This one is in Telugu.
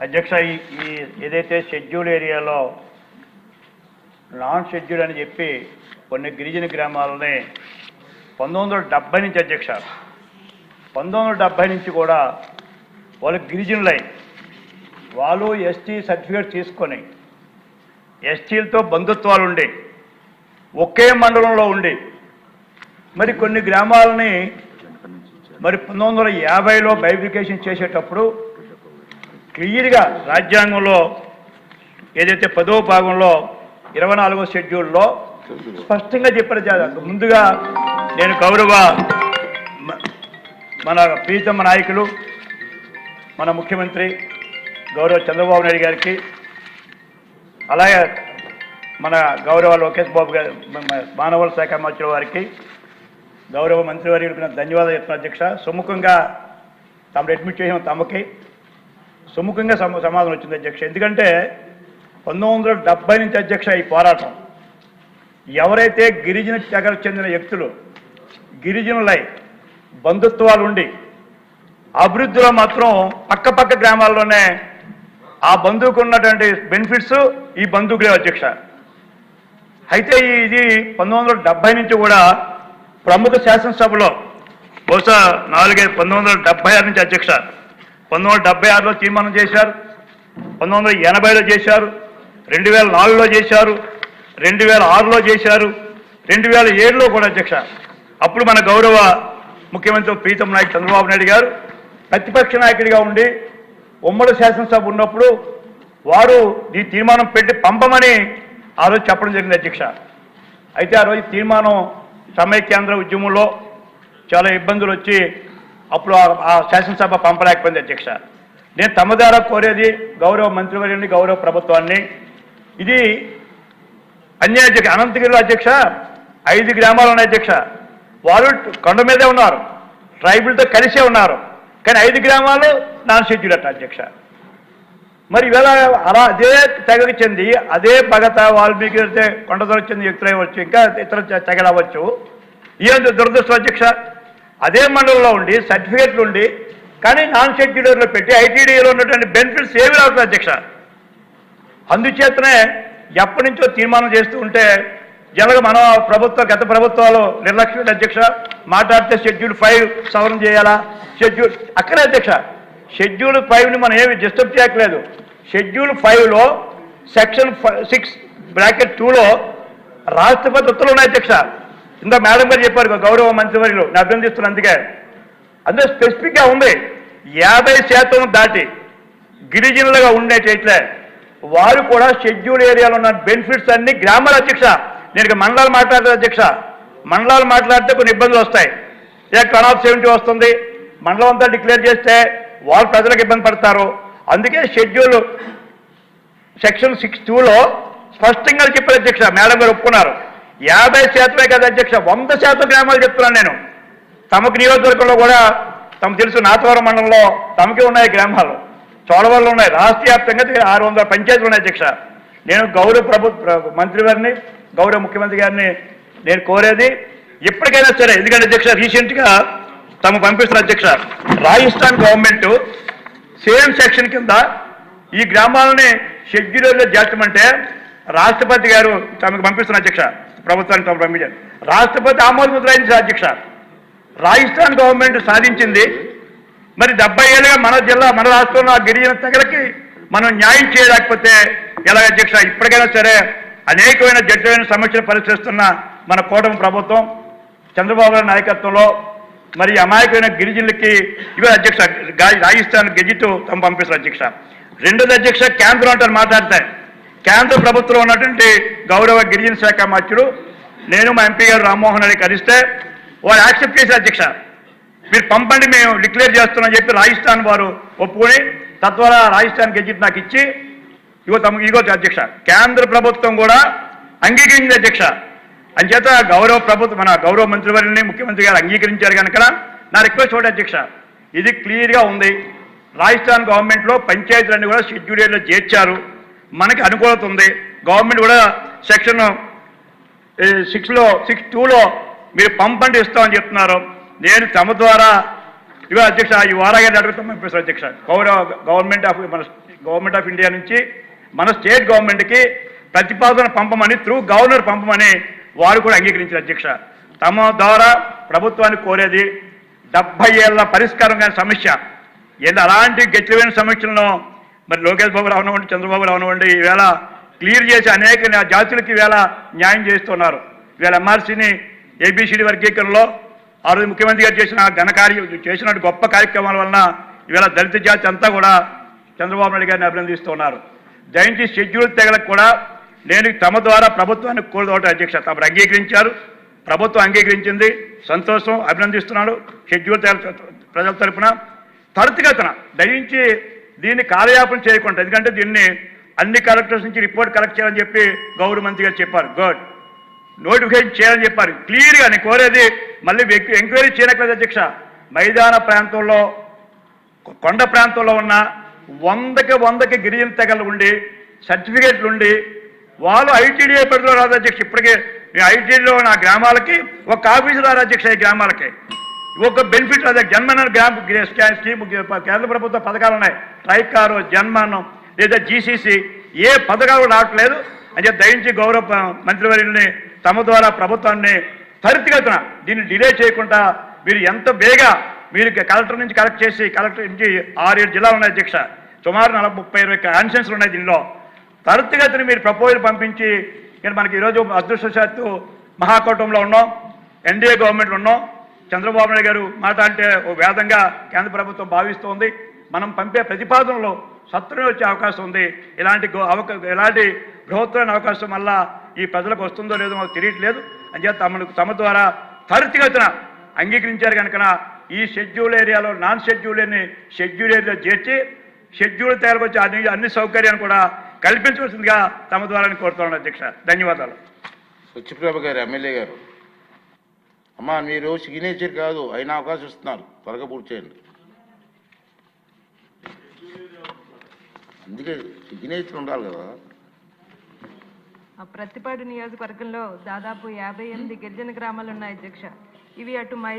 అధ్యక్ష ఈ ఈ ఏదైతే షెడ్యూల్ ఏరియాలో నాన్ షెడ్యూల్ అని చెప్పి కొన్ని గిరిజన గ్రామాలని పంతొమ్మిది వందల డెబ్బై నుంచి అధ్యక్ష పంతొమ్మిది వందల డెబ్బై నుంచి కూడా వాళ్ళు గిరిజనులై వాళ్ళు ఎస్టీ సర్టిఫికేట్ తీసుకొని ఎస్టీలతో బంధుత్వాలు ఉండి ఒకే మండలంలో ఉండి మరి కొన్ని గ్రామాలని మరి పంతొమ్మిది వందల యాభైలో బైఫికేషన్ చేసేటప్పుడు క్లియర్గా రాజ్యాంగంలో ఏదైతే పదో భాగంలో ఇరవై నాలుగో షెడ్యూల్లో స్పష్టంగా చెప్పారు జాగ్రత్త ముందుగా నేను గౌరవ మన ప్రీతమ్మ నాయకులు మన ముఖ్యమంత్రి గౌరవ చంద్రబాబు నాయుడు గారికి అలాగే మన గౌరవ లోకేష్ బాబు గారి మానవుల శాఖ మంత్రి వారికి గౌరవ మంత్రివర్యులకు ధన్యవాదాలు చెప్తున్నా అధ్యక్ష. సుముఖంగా తమను అడ్మిట్ చేసిన తమకి. సుముఖంగా సమ సమాధానం వచ్చింది అధ్యక్ష. ఎందుకంటే పంతొమ్మిది వందల నుంచి అధ్యక్ష ఈ పోరాటం. ఎవరైతే గిరిజన తెగలకు చెందిన వ్యక్తులు గిరిజనులై బంధుత్వాలు ఉండి అభివృద్ధిలో మాత్రం పక్క పక్క గ్రామాల్లోనే ఆ బంధువుకు ఉన్నటువంటి బెనిఫిట్స్ ఈ బంధువులే అధ్యక్ష. అయితే ఇది పంతొమ్మిది వందల నుంచి కూడా ప్రముఖ శాసనసభలో బహుశా నాలుగైదు పంతొమ్మిది వందల ఆరు నుంచి అధ్యక్ష. పంతొమ్మిది వందల డెబ్బై ఆరులో తీర్మానం చేశారు పంతొమ్మిది వందల ఎనభైలో చేశారు రెండు వేల నాలుగులో చేశారు రెండు వేల ఆరులో చేశారు రెండు వేల ఏడులో కూడా అధ్యక్ష. అప్పుడు మన గౌరవ ముఖ్యమంత్రి ప్రీతం నాయక్ చంద్రబాబు నాయుడు గారు ప్రతిపక్ష నాయకుడిగా ఉండి ఉమ్మడి శాసనసభ ఉన్నప్పుడు వారు ఈ తీర్మానం పెట్టి పంపమని ఆ రోజు చెప్పడం జరిగింది అధ్యక్ష. అయితే ఆ రోజు తీర్మానం సమైక్యాంధ్ర ఉద్యమంలో చాలా ఇబ్బందులు వచ్చి అప్పుడు ఆ- శాసనసభ పంపలేకపోయింది అధ్యక్ష. నేను తమ ద్వారా కోరేది గౌరవ మంత్రివర్యుని గౌరవ ప్రభుత్వాన్ని. ఇది అన్యాయ అధ్యక్ష. అనంతగిరిలో అధ్యక్ష ఐదు గ్రామాలు ఉన్నాయి అధ్యక్ష. వాళ్ళు కొండ మీదే ఉన్నారు. ట్రైబుల్తో కలిసే ఉన్నారు. కానీ ఐదు గ్రామాలు నాన్ షెడ్యూల్ అట్ట అధ్యక్ష. మరి ఇవాళ అలా అదే తెగకి చెంది అదే భగత వాల్మీకి కొండతో చెంది వ్యక్తులు అవ్వచ్చు ఇంకా ఇతర తెగలవచ్చు. అవ్వచ్చు ఏం దురదృష్టం అధ్యక్ష. అదే మండలంలో ఉండి సర్టిఫికెట్లు ఉండి కానీ నాన్ షెడ్యూలర్లో పెట్టి ఐటీడీలో ఉన్నటువంటి బెనిఫిట్స్ ఏమి రావుతుంది అధ్యక్ష? అందుచేతనే ఎప్పటి నుంచో తీర్మానం చేస్తూ ఉంటే జనగా మన ప్రభుత్వ గత ప్రభుత్వాలు నిర్లక్ష్యం అధ్యక్ష? మాట్లాడితే షెడ్యూల్ ఫైవ్ సవరణ చేయాలా? షెడ్యూల్ అక్కడే అధ్యక్ష షెడ్యూల్ ఫైవ్ని మనం ఏమి డిస్టర్బ్ చేయట్లేదు. షెడ్యూల్ ఫైవ్లో సెక్షన్ సిక్స్ బ్రాకెట్ టూలో రాష్ట్రపతి ఉత్తర్వులు ఉన్నాయి అధ్యక్ష. ఇంత మేడం గారు చెప్పారు గౌరవ మంత్రివర్యులు నేను చేస్తున్నాను అందుకే. అందులో స్పెసిఫిక్గా ఉంది యాభై శాతం దాటి గిరిజనులుగా ఉండేటట్లే వారు కూడా షెడ్యూల్ ఏరియాలో ఉన్న బెనిఫిట్స్ అన్ని గ్రామాల అధ్యక్ష నేను మండలాలు మాట్లాడతాను అధ్యక్ష. మండలాలు మాట్లాడితే కొన్ని ఇబ్బందులు వస్తాయి. ఏ కన్ ఆఫ్ సెవెంటీ వస్తుంది మండలం అంతా డిక్లేర్ చేస్తే వాళ్ళు ప్రజలకు ఇబ్బంది పడతారు. అందుకే షెడ్యూల్ సెక్షన్ సిక్స్ టూలో స్పష్టంగా చెప్పారు అధ్యక్ష మేడం గారు ఒప్పుకున్నారు. యాభై శాతమే కదా అధ్యక్ష వంద శాతం గ్రామాలు చెప్తున్నాను నేను. తమకు నియోజకవర్గంలో కూడా తమకు తెలుసు నాతవరం మండలంలో తమకే ఉన్నాయి గ్రామాలు. చోడవల్లో ఉన్నాయి. రాష్ట్ర వ్యాప్తంగా ఆరు వందల పంచాయతీలు ఉన్నాయి అధ్యక్ష. నేను గౌరవ ప్రభుత్వ మంత్రి గారిని గౌరవ ముఖ్యమంత్రి గారిని నేను కోరేది ఎప్పటికైనా సరే. ఎందుకంటే అధ్యక్ష రీసెంట్గా తమ పంపిస్తున్న అధ్యక్ష రాజస్థాన్ గవర్నమెంట్ సేమ్ సెక్షన్ కింద ఈ గ్రామాలని షెడ్యూల్లో చేర్చమంటే రాష్ట్రపతి గారు తమకు పంపిస్తున్న అధ్యక్ష ప్రభుత్వానికి తమ పంపించారు. రాష్ట్రపతి ఆమోద ముద్ర అధ్యక్ష. రాజస్థాన్ గవర్నమెంట్ సాధించింది. మరి డెబ్బై ఏళ్ళుగా మన జిల్లా మన రాష్ట్రంలో ఆ గిరిజన తెగలకి మనం న్యాయం చేయలేకపోతే ఎలా అధ్యక్ష? ఇప్పటికైనా సరే అనేకమైన జడ్జమైన సమస్యలు పరిశీలిస్తున్న మన కూటమి ప్రభుత్వం చంద్రబాబు గారి నాయకత్వంలో మరి అమాయకమైన గిరిజనులకి ఇవే అధ్యక్ష రాజస్థాన్ గెజిట్ తమ పంపిస్తారు అధ్యక్ష. రెండోది అధ్యక్ష కేంద్రం అంటారు మాట్లాడతాయి కేంద్ర ప్రభుత్వంలో ఉన్నటువంటి గౌరవ గిరిజన శాఖ మంత్రులు నేను మా ఎంపీ గారు రామ్మోహన్ రెడ్డి కలిస్తే వారు యాక్సెప్ట్ చేశారు అధ్యక్ష. మీరు పంపండి మేము డిక్లేర్ చేస్తున్నాం చెప్పి రాజస్థాన్ వారు ఒప్పుకొని తద్వారా రాజస్థాన్ గెజిట్ నాకు ఇచ్చి ఇగో తమ ఇగో అధ్యక్ష కేంద్ర ప్రభుత్వం కూడా అంగీకరించింది అధ్యక్ష. అంచేత గౌరవ ప్రభుత్వం మన గౌరవ మంత్రివర్యుని ముఖ్యమంత్రి గారు అంగీకరించారు కనుక నా రిక్వెస్ట్ ఒకటి అధ్యక్ష ఇది క్లియర్గా ఉంది. రాజస్థాన్ గవర్నమెంట్లో పంచాయతీలన్నీ కూడా షెడ్యూల్ ఏరియాలో చేర్చారు. మనకి అనుకూలత ఉంది. గవర్నమెంట్ కూడా సెక్షన్ సిక్స్లో సిక్స్ టూలో మీరు పంపండి ఇస్తామని చెప్తున్నారు. నేను తమ ద్వారా ఇవే అధ్యక్ష ఈ వారాగారిని అడుగుతాం పంపిస్తారు అధ్యక్ష. గౌరవ గవర్నమెంట్ ఆఫ్ మన గవర్నమెంట్ ఆఫ్ ఇండియా నుంచి మన స్టేట్ గవర్నమెంట్కి ప్రతిపాదన పంపమని త్రూ గవర్నర్ పంపమని వారు కూడా అంగీకరించారు అధ్యక్ష. తమ ద్వారా ప్రభుత్వాన్ని కోరేది డెబ్బై ఏళ్ళ పరిష్కారం కాని సమస్య. ఏదో అలాంటి గట్టివైన సమస్యలను మరి లోకేష్ బాబు రావనివ్వండి చంద్రబాబు రావనివ్వండి ఈవేళ క్లియర్ చేసి అనేక జాతులకి ఈవేళ న్యాయం చేస్తున్నారు. ఈవేళ ఎంఆర్సీని ఏబిసిడి వర్గీకరణలో ఆ రోజు ముఖ్యమంత్రి గారు చేసిన ఘనకార్యం చేసిన గొప్ప కార్యక్రమాల వలన ఈవేళ దళిత జాతి అంతా కూడా చంద్రబాబు నాయుడు గారిని అభినందిస్తున్నారు దయించి షెడ్యూల్ తెగలకు కూడా నేను తమ ద్వారా ప్రభుత్వాన్ని కోరుదోట అధ్యక్ష తమరు అంగీకరించారు. ప్రభుత్వం అంగీకరించింది. సంతోషం. అభినందిస్తున్నాడు షెడ్యూల్ తెగల ప్రజల తరఫున త్వరితగతిన దయించి దీన్ని కాలయాపన చేయకుండా ఎందుకంటే దీన్ని అన్ని కలెక్టర్స్ నుంచి రిపోర్ట్ కలెక్ట్ చేయాలని చెప్పి గౌరవ మంత్రి గారు చెప్పారు. గుడ్ నోటిఫికేషన్ చేయాలని చెప్పారు. క్లియర్గా నేను కోరేది మళ్ళీ వ్యక్తి ఎంక్వైరీ చేయనట్లేదు అధ్యక్ష. మైదాన ప్రాంతంలో కొండ ప్రాంతంలో ఉన్న వందకి వందకి గిరిజన తెగలు ఉండి సర్టిఫికేట్లు ఉండి వాళ్ళు ఐటీడీఏ పరిధిలో రాదు అధ్యక్ష. ఇప్పటికే ఐటీడీలో నా గ్రామాలకి ఒక ఆఫీసు రాదు అధ్యక్ష ఈ గ్రామాలకి. ఒక బెనిఫిట్ అదే జన్మన గ్రామ్ స్కీమ్ కేంద్ర ప్రభుత్వ పథకాలు ఉన్నాయి. ట్రైకారు జన్మనం లేదా జీసీసీ ఏ పథకాలు రావట్లేదు. అంటే దయించి గౌరవ మంత్రివర్యుల్ని తమ ద్వారా ప్రభుత్వాన్ని త్వరితగతిన దీన్ని డిలే చేయకుండా మీరు ఎంత బేగా మీరు కలెక్టర్ నుంచి కలెక్ట్ చేసి కలెక్టర్ నుంచి ఆరు ఏడు జిల్లాలు ఉన్నాయి అధ్యక్ష. సుమారు నలభై ముప్పై ఇరవై కాన్షన్స్లు ఉన్నాయి దీనిలో. త్వరితగతిని మీరు ప్రపోజల్ పంపించి ఇక్కడ మనకి ఈరోజు అదృష్టశాత్తు మహాకూటంలో ఉన్నాం. ఎన్డీఏ గవర్నమెంట్లో ఉన్నాం. చంద్రబాబు నాయుడు గారు మాట్లాడితే ఓ వేదంగా కేంద్ర ప్రభుత్వం భావిస్తోంది. మనం పంపే ప్రతిపాదనలో సత్వరం వచ్చే అవకాశం ఉంది. ఇలాంటి గో- అవక ఇలాంటి బృహత్తమైన అవకాశం వల్ల ఈ ప్రజలకు వస్తుందో లేదో మాకు తెలియట్లేదు. అని చెప్పి తమను తమ ద్వారా త్వరితగతిన అంగీకరించారు కనుక ఈ షెడ్యూల్ ఏరియాలో నాన్ షెడ్యూల్ అని షెడ్యూల్ ఏరియా చేర్చి షెడ్యూల్ తయారు వచ్చే అన్ని అన్ని సౌకర్యాన్ని కూడా కల్పించవలసిందిగా తమ ద్వారా కోరుతున్నాను అధ్యక్ష. ధన్యవాదాలు. సత్యప్రభ గారు ఎమ్మెల్యే గారు. అమ్మా మీరు సిగ్నేచర్ కాదు అయినా అవకాశం ఇస్తున్నారు. త్వరగా పూర్తి చేయండి. అందుకే సిగ్నేచర్ ఉండాలి కదా. ప్రతిపాడు నియోజకవర్గంలో దాదాపు యాభై ఎనిమిది గిరిజన గ్రామాలు ఉన్నాయి అధ్యక్ష. ఇవి అటు మై